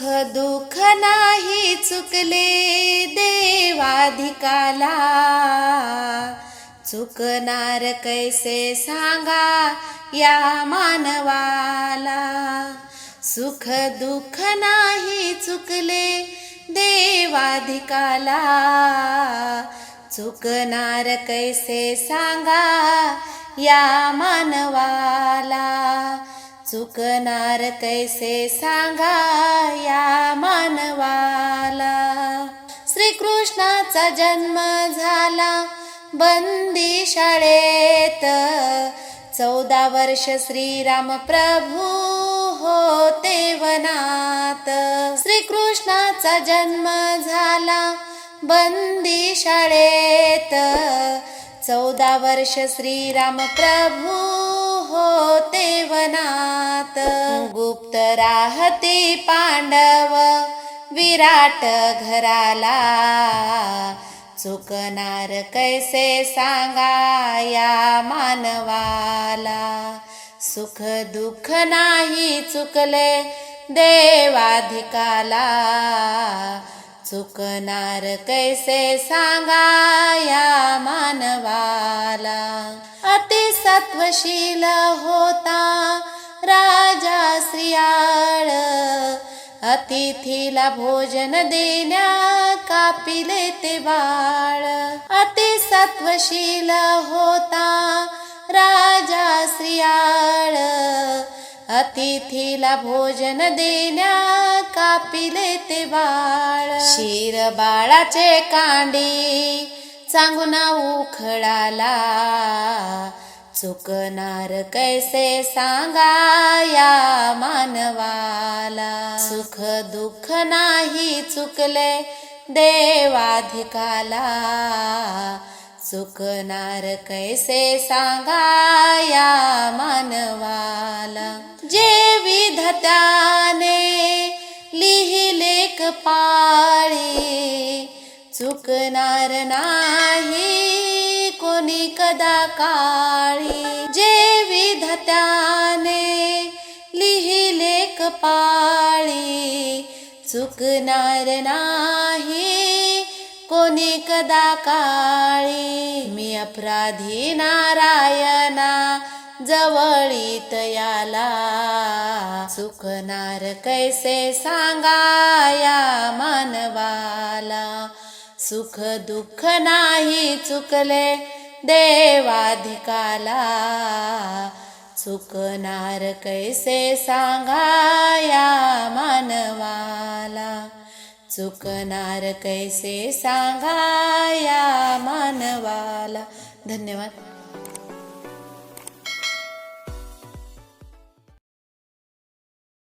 सुख दुःख नाही चुकले देवाधिकाला. चुकणार कैसे सांगा या मानवाला. सुख दुःख नाही चुकले देवाधिकाला. चुकणार कैसे सांगा या मानवाला. चुकणार कैसे सांगा या मानवाला. श्रीकृष्णाचा जन्म झाला बंदी शाळेत. चौदा वर्ष श्रीराम प्रभू होते वनात. श्रीकृष्णाचा जन्म झाला बंदी शाळेत. चौदा वर्ष श्रीराम प्रभू होते वनात. गुप्त राहते पांडव विराट घराला. चुकणार कैसे सांगा या मानवाला. सुख दुःख नाही चुकले देवाधिकाला. चुकणार कैसे सांगा या मानवाला. अति सत्वशील होता राजा श्रियाळ. अतिथीला भोजन देण्या कापिले ते बाळ. अति सत्वशील होता राजा श्रियाळ. अतिथीला भोजन देण्या कापिले ते बाळ. शिर बाळाचे कांडी चांगुना उखळाला. चुकणार कैसे सांगा या मानवाला? सुख दुःख नाही चुकले देवाधिकाला. चुकणार कैसे सांगा या मानवाला? जे विधत्याने लिहिले कपाळी चुकणार नाही कोणी कदा काळी जे विधत्याने लिहिले कपाळी चुकणार नाही कोणी कदा काळी. मी अपराधी नारायणा जवळीत याला. चुकणार कैसे सांगा या मानवाला. सुख दुःख नाही चुकले देवाधिकाला. चुकणार कैसे सांगा या मानवाला. चुकणार कैसे सांगा या मानवाला. धन्यवाद.